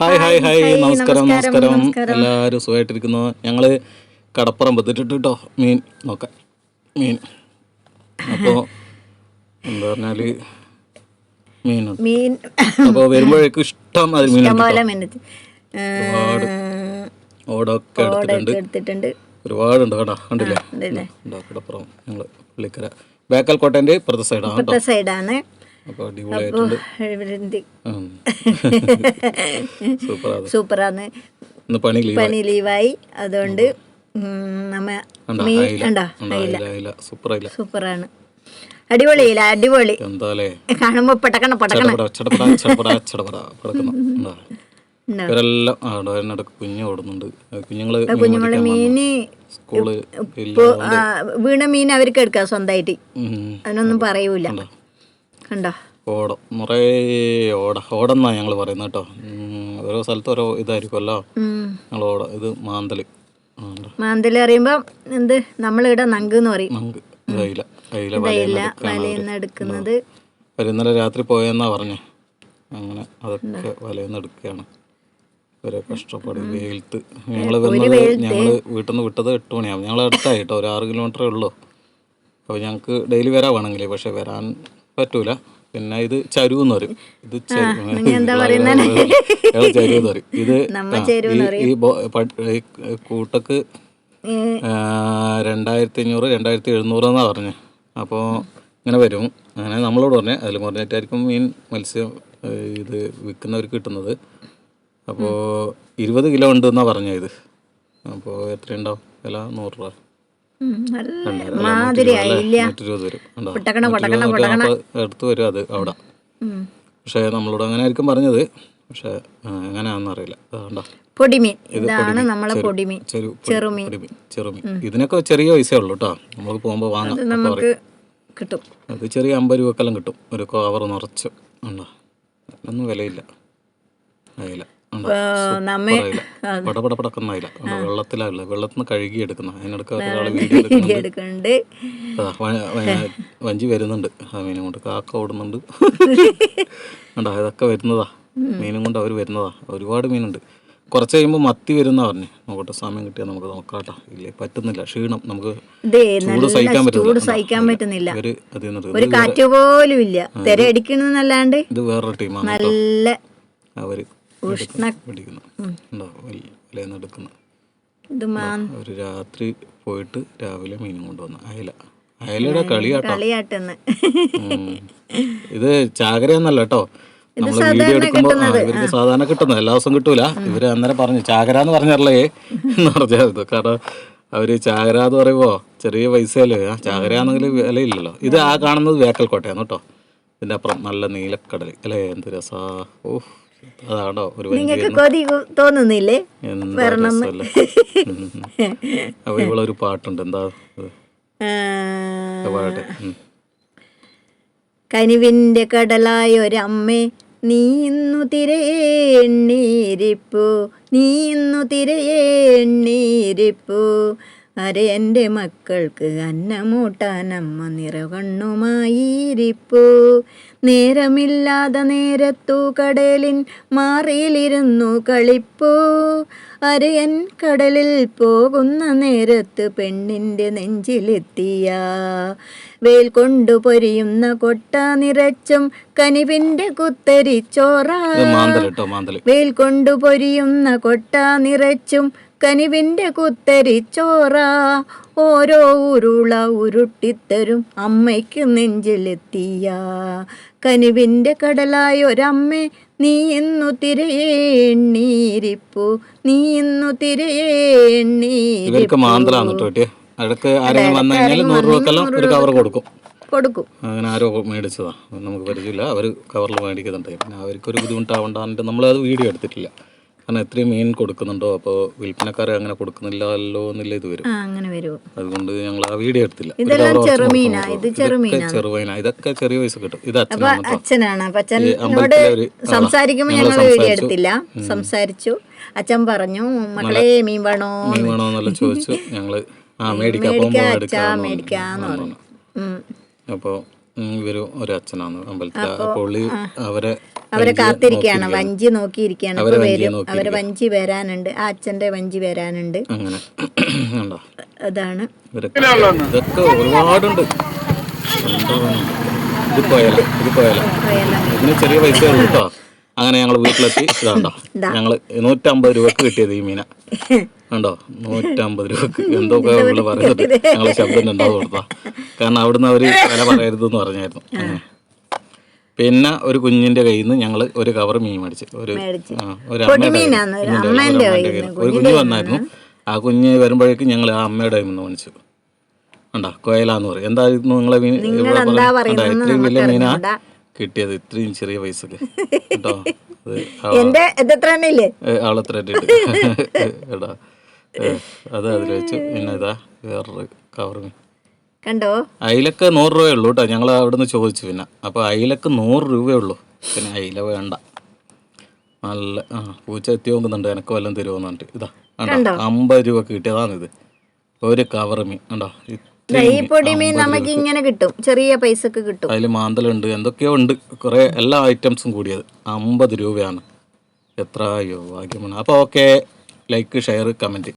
Hi hi hi നമസ്കാരം നമസ്കാരം. എല്ലാവരും സുഖമായിട്ടിരിക്കുന്നു. ഞങ്ങൾ കടപ്പുറം പത്തിട്ടിട്ട് കേട്ടോ മീൻ നോക്കാം. മീൻ. അപ്പോൾ എന്താ പറഞ്ഞാൽ മീനുണ്ട് മീൻ. അപ്പോൾ വരുമ്പോഴേക്കും ഇഷ്ടം അതിൽ മീനുണ്ട് ഒരുപാട് ഓടൊക്കെ എടുത്തിട്ടുണ്ട്. ഒരുപാടുണ്ട് കേട്ടോ കണ്ടില്ലേ? കടപ്പുറം ഞങ്ങൾ പുള്ളിക്കര. ബേക്കൽ കോട്ടേന്റെ ഇപ്പുറത്തെ സൈഡാണ് സൈഡാണ് സൂപ്പറാണ്. പണി ലീവായി അതുകൊണ്ട് സൂപ്പറാണ്. അടിപൊളിയില്ല അടിപൊളി. കാണുമ്പോ പടക്കണം പടക്കണം? ഇവരെല്ലാം കുഞ്ഞ് ഓടുന്നുണ്ട്. കുഞ്ഞുങ്ങൾ കുഞ്ഞുങ്ങൾ. മീന് വീണ മീൻ അവർക്ക് എടുക്കാം സ്വന്തമായിട്ട്. അതിനൊന്നും പറയൂല. കണ്ടോ? ഓടം നിറയെ ഓട എന്നാ ഞങ്ങൾ പറയുന്നത് കേട്ടോ. ഓരോ സ്ഥലത്ത് ഓരോ ഇതായിരിക്കുമല്ലോ. ഞങ്ങൾ ഓട ഇത് മാന്തൽ. മാന്തൽ പറയുമ്പോ എന്ത്? നമ്മളിവിടെ നങ്ക് എന്ന് പറയും നമുക്ക് ഇത് അയില വലയിന്ന് എടുക്കുന്നത്. ഇന്നലെ രാത്രി പോയെന്നാ പറഞ്ഞു. അങ്ങനെ അതൊക്കെ വലയെന്ന് എടുക്കുകയാണ് ഇവരെ കഷ്ടപ്പാട് വെയിലത്ത് ഞങ്ങൾ വന്നത് ഞങ്ങൾ വീട്ടിൽ നിന്ന് വിട്ടത് എട്ട് മണിയാവും. ഞങ്ങൾ അടുത്തായി കേട്ടോ ഒരു ആറ് കിലോമീറ്ററേ ഉള്ളൂ. അപ്പോൾ ഞങ്ങൾക്ക് ഡെയിലി വരാൻ വേണമെങ്കിലേ പക്ഷെ വരാൻ പറ്റൂല. പിന്നെ ഇത് ചരുവ് എന്ന് പറയും. ഇത് ചരു- ചരുവ് എന്ന് പറയും. ഇത് ഈ- കൂട്ടക്ക് രണ്ടായിരത്തി അഞ്ഞൂറ് രണ്ടായിരത്തി എഴുന്നൂറ് എന്നാ പറഞ്ഞത് അപ്പോൾ ഇങ്ങനെ വരും. അങ്ങനെ നമ്മളോട് പറഞ്ഞേ. അതിൽ കുറഞ്ഞിട്ടായിരിക്കും മീൻ മത്സ്യം ഇത് വിൽക്കുന്നവർക്ക് കിട്ടുന്നത്. അപ്പോൾ ഇരുപത് കിലോ ഉണ്ട് എന്നാ പറഞ്ഞത് ഇത്. അപ്പോൾ എത്രയുണ്ടാവും? വില നൂറ് രൂപ. നൂറ്റി വരും. അത് അവിടെ. പക്ഷെ നമ്മളോട് അങ്ങനെ ആയിരിക്കും പറഞ്ഞത്. പക്ഷെ എങ്ങനെയാണെന്ന് അറിയില്ല. പൊടിമീൻ. ഇതാണ് നമ്മളെ പൊടിമീൻ. ചെറുമീൻ. ചെറുമീൻ. ഇതിനൊക്കെ ചെറിയ പൈസ ഉള്ളൂ കേട്ടോ. നമുക്ക് പോകുമ്പോൾ വാങ്ങാം. നമുക്ക് കിട്ടും. അത് ചെറിയ അമ്പത് രൂപക്കെല്ലാം കിട്ടും. ഒരു കവർ നിറച്ച്. ഉണ്ടോ ഒന്നും വിലയില്ല. അയില? നമ്മെ സൂപ്പർ അയില പടപട പടക്കുന്ന അയില വെള്ളത്തിൽ നിന്ന് കഴുകി എടുക്കുന്ന അതിനിടക്ക് എടുക്കുന്നുണ്ട്. വഞ്ചി വരുന്നുണ്ട്. ആ മീനും കൊണ്ട് കാക്ക ഓടുന്നുണ്ട്. കണ്ടാ ഇതൊക്കെ വരുന്നതാ. മീനും കൊണ്ട് അവർ വരുന്നതാ. ഒരുപാട് മീനുണ്ട്. കുറച്ച് കഴിയുമ്പോൾ മത്തി വരുന്ന പറഞ്ഞു. നോക്കട്ടെ സമയം കിട്ടിയാൽ നമുക്ക് നോക്കാട്ടോ ഇല്ലേ പറ്റുന്നില്ല. ക്ഷീണം. നമുക്ക് ചൂട് സഹിക്കാൻ ചൂട് പറ്റുന്നില്ല സഹിക്കാൻ ഒരു കാറ്റ് പോലും ഇല്ല തിര അടിക്കണമെന്നല്ലാണ്ട് ഇത് വേറൊരു ടീമാണ് നല്ല അവർ ഉഷ്ണ ഇത് ഒരു രാത്രി പോയിട്ട് രാവിലെ മീൻ കൊണ്ടുവന്ന. അയല. അയലയുടെ കളിയാട്ടോ. കളിയാട്ടെന്ന്. ഇത് ചാകരയൊന്നല്ല കേട്ടോ. നമ്മൾ വീഡിയോ എടുക്കുമ്പോ ഇവർക്ക് സാധാരണ കിട്ടുന്നത്. എല്ലാ ദിവസവും കിട്ടൂല. ഇവർ അന്നേരം പറഞ്ഞു ചാകര എന്ന് പറഞ്ഞല്ലേ എന്ന് പറഞ്ഞത് കാരണം അവർ ചാകര എന്ന് പറയുമ്പോ ചെറിയ പൈസയല്ലേ? ആ ചാകര ആണെങ്കിൽ വിലയില്ലല്ലോ. ഇത് ആ കാണുന്നത് വേക്കൽ കോട്ടയാണ് കേട്ടോ. ഇതിന്റെ അപ്പുറം നല്ല നീലക്കടൽ അല്ലേ? എന്ത് രസാ. ഓ അതാണോ ഒരു നിങ്ങൾക്ക് കൊതി തോന്നുന്നില്ലേ? വരണം. അപ്പൊ ഇവളൊരു പാട്ടുണ്ട്. എന്താ ഉം. കനിവിന്റെ കടലായൊരമ്മേ നീ ഇന്നു തിരയേണ്ണീരിപ്പു നീ ഇന്നു തിരയേണ്ണീരിപ്പു അരെ എന്റെ മക്കൾക്ക് അന്നമൂട്ടാനമ്മ നിറകണ്ണുമായിരിപ്പോ. നേരമില്ലാതെ നേരത്തു കടലിൻ മാറിയിലിരുന്നു കളിപ്പൂ. അരയൻ കടലിൽ പോകുന്ന നേരത്ത് പെണ്ണിന്റെ നെഞ്ചിലെത്തിയ. വേൽ കൊണ്ടു പൊരിയുന്ന കൊട്ട നിറച്ചും കനിവിന്റെ കുത്തരിച്ചോറ വേൽ കൊണ്ടു പൊരിയുന്ന കൊട്ട നിറച്ചും കനിവിന്റെ കുത്തരിച്ചോറ ഓരോ ഉരുള ഉരുട്ടിത്തരും അമ്മയ്ക്ക് നെഞ്ചിലെത്തിയ. കനിവിന്റെ കടലായൊരമ്മേ നീ ഇന്നു തിരയേണ്ണീരിപ്പു നീ ഇന്നു തിരയേണ്ണീരിപ്പു മാന്തലാണ് കേട്ടോ കിട്ടിയ. ആരെങ്കിലും വന്നു കഴിഞ്ഞാൽ നൂറ് രൂപക്കെല്ലാം ഒരു കവർ കൊടുക്കും. കൊടുക്കും. അങ്ങനെ ആരോ മേടിച്ചതാ. നമുക്ക് പരിചയമില്ല. അവർ കവറിൽ മേടിക്കുന്നുണ്ട് പിന്നെ അവർക്കൊരു ബുദ്ധിമുട്ടാവണ്ടെന്നിട്ട് നമ്മളത് വീഡിയോ എടുത്തിട്ടില്ല. കാരണം എത്രയും മീൻ കൊടുക്കുന്നുണ്ടോ? അപ്പോൾ വിൽപ്പനക്കാരെ അങ്ങനെ കൊടുക്കുന്നില്ലല്ലോ എന്നില്ല ഇത് വരും. അങ്ങനെ വരും. അതുകൊണ്ട് ഞങ്ങൾ ആ വീഡിയോ എടുത്തില്ല. ഇതെല്ലാം ചെറുമീനാ? ഇത് ഇതൊക്കെ ചെറുമീനാ? ചെറുമീനാ? ഇതൊക്കെ ചെറിയ പൈസ കിട്ടും. ഇത് അച്ഛനാണ് അച്ഛനോട് സംസാരിക്കുമ്പോൾ ഞങ്ങൾ വീഡിയോ സംസാരിച്ചു. എടുത്തില്ല. സംസാരിച്ചു. അച്ഛൻ പറഞ്ഞു മക്കളെ മീൻ വേണോ? മീൻ വേണോന്നെല്ലാം ചോദിച്ചു. ഞങ്ങൾ ആ മേടിക്കാം മേടിക്കാ മേടിക്കാന്ന് പറഞ്ഞു. അപ്പോൾ ഇവർ അച്ഛനാണ് അമ്പലത്തിൽ പുള്ളി അവരെ അവരെ കാത്തിരിക്കുകയാണ്. വഞ്ചി നോക്കിയിരിക്കുകയാണ്. അവരെ ഇപ്പൊ വരും അവരെ വഞ്ചി വരാനുണ്ട്. ആ അച്ഛന്റെ വഞ്ചി വരാനുണ്ട്. അതാണ്. ഇതൊക്കെ ഒരുപാടുണ്ട്. ഇത് പോയാല? ഇത് പോയാല? ഇതിന് ചെറിയ പൈസ ഉള്ളൂ കേട്ടോ അങ്ങനെ ഞങ്ങൾ വീട്ടിലെത്തി. ഇതാണ്ടോ ഞങ്ങൾ നൂറ്റമ്പത് രൂപക്ക് കിട്ടിയത് ഈ മീന. ഉണ്ടോ? നൂറ്റമ്പത് രൂപക്ക് എന്തൊക്കെ ഉള്ള പറയുന്നത്. ഞങ്ങൾ ശബ്ദം രണ്ടാമത് കൊടുത്താ. കാരണം അവിടുന്ന് അവർ വില പറയരുതെന്ന് പറഞ്ഞായിരുന്നു. പിന്നെ ഒരു കുഞ്ഞിന്റെ കയ്യിൽ നിന്ന് ഞങ്ങൾ ഒരു കവർ മീൻ മേടിച്ച്. ഒരു. ഒരു അമ്മയുടെ കയ്യിൽ ഒരു കുഞ്ഞ് വന്നായിരുന്നു. ആ കുഞ്ഞ് വരുമ്പോഴേക്കും ഞങ്ങൾ ആ അമ്മയുടെ കയ്യിൽ നിന്ന് മേടിച്ചു. ഉണ്ടാ കോയലാന്ന് പറയും. എന്തായിരുന്നു നിങ്ങളെ മീൻ? ഇത്രയും വലിയ മീനാ കിട്ടിയത്. ഇത്രയും ചെറിയ പൈസക്ക്. കേട്ടോ? എന്റെ എത്ര ആളെത്ര എടാ അത് അതിൽ വെച്ചു പിന്നെ ഇതാ വേറൊരു കവർ കണ്ടോ? അയിലൊക്കെ നൂറ് രൂപയേ ഉള്ളൂ കേട്ടോ ഞങ്ങൾ അവിടുന്ന് ചോദിച്ചു പിന്നെ. അപ്പോൾ അയിലൊക്കെ നൂറ് രൂപയേ ഉള്ളൂ. പിന്നെ അയില വേണ്ട. നല്ല ആ പൂച്ച എത്തി നോക്കുന്നുണ്ട്. എനക്ക് വല്ലതും തരുമോന്ന് പറഞ്ഞിട്ട്. ഇതാ കണ്ടോ? അമ്പത് രൂപ കിട്ടിയതാണ് ഇത്. ഒരു കവർ മീൻ കണ്ടോ? പൊടി മീൻ നമുക്ക് ഇങ്ങനെ കിട്ടും. ചെറിയ പൈസക്ക് കിട്ടും. അതിൽ മാന്തലുണ്ട്. എന്തൊക്കെയോ ഉണ്ട്. കുറേ എല്ലാ ഐറ്റംസും കൂടിയത്. അമ്പത് രൂപയാണ്. എത്രയോ ഭാഗ്യമാണ്. അപ്പോൾ ഓക്കെ ലൈക്ക് ഷെയർ കമന്റ്